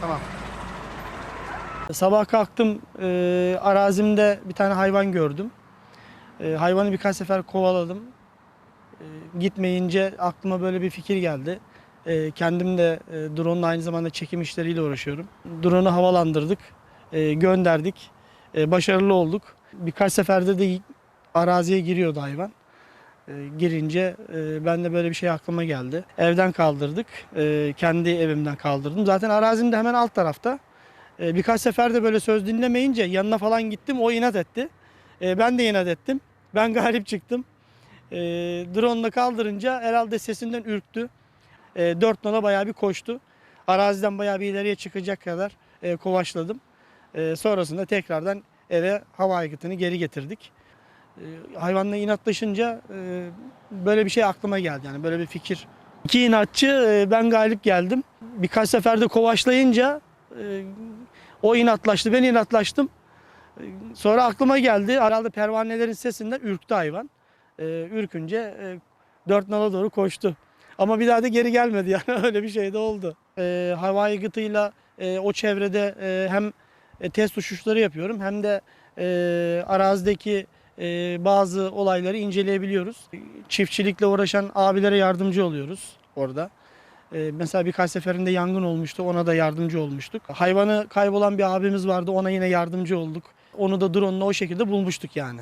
Tamam. Sabah kalktım, e, arazimde bir tane hayvan gördüm. E, hayvanı birkaç sefer kovaladım. E, gitmeyince aklıma böyle bir fikir geldi. E, kendim de e, drone'la aynı zamanda çekim işleriyle uğraşıyorum. Drone'u havalandırdık, e, gönderdik. E, başarılı olduk. Birkaç seferde de araziye giriyordu hayvan. E, girince e, ben de böyle bir şey aklıma geldi. Evden kaldırdık. E, kendi evimden kaldırdım. Zaten arazim de hemen alt tarafta. Birkaç sefer de böyle söz dinlemeyince yanına falan gittim. O inat etti. Ben de inat ettim. Ben galip çıktım. Drone'la kaldırınca herhalde sesinden ürktü. E, dört nala bayağı bir koştu. Araziden bayağı bir ileriye çıkacak kadar kovaçladım. Sonrasında tekrardan eve hava aygıtını geri getirdik. E, hayvanla inatlaşınca e, böyle bir şey aklıma geldi yani böyle bir fikir. İki inatçı e, ben galip geldim. Birkaç seferde kovaçlayınca e, o inatlaştı ben inatlaştım. Sonra aklıma geldi herhalde pervanelerin sesinden ürktü hayvan. Ürkünce dört nala doğru koştu. Ama bir daha da geri gelmedi yani öyle bir şey de oldu. Hava aygıtıyla o çevrede hem test uçuşları yapıyorum hem de arazideki e, bazı olayları inceleyebiliyoruz. Çiftçilikle uğraşan abilere yardımcı oluyoruz orada. E, mesela birkaç seferinde yangın olmuştu ona da yardımcı olmuştuk. Hayvanı kaybolan bir abimiz vardı ona yine yardımcı olduk. Onu da drone'la o şekilde bulmuştuk yani.